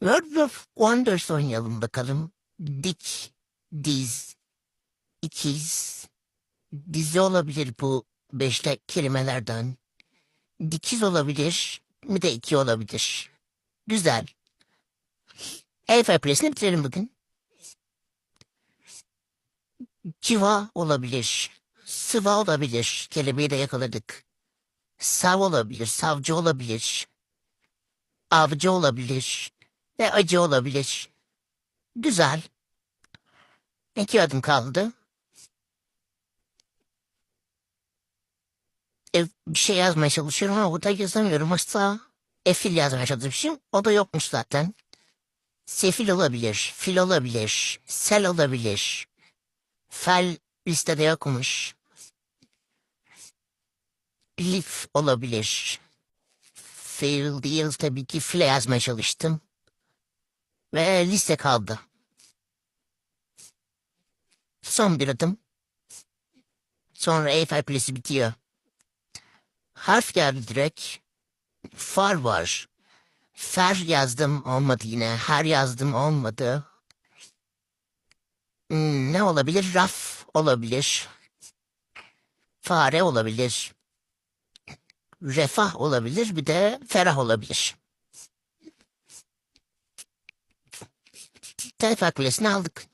World of Wonders oynayalım bakalım. Dik, diz, ikiz, dizi olabilir bu beşte kelimelerden. Dikiz olabilir, bir de iki olabilir. Güzel. Eyfel Press'ini bitirelim bugün. Civa olabilir. Sıva olabilir. Kelimeyi de yakaladık. Sav olabilir. Savcı olabilir. Avcı olabilir. Ve acı olabilir. Güzel. İki adım kaldı. E, bir şey yazmaya çalışıyorum ama burada yazamıyorum. Asla efil yazmaya çalışmışım. O da yokmuş zaten. Sefil olabilir. Fil olabilir. Sel olabilir. Fel listede yokmuş. Lif olabilir. Fail değil tabii ki file yazmaya çalıştım. Ve liste kaldı. Son bir adım. Sonra Eiffel Kulesi bitiyor. Harf geldi direkt. Far var. Fer yazdım olmadı yine. Her yazdım olmadı. Hmm, ne olabilir? Raf olabilir. Fare olabilir. Refah olabilir. Bir de ferah olabilir. Telefak kulesini aldık.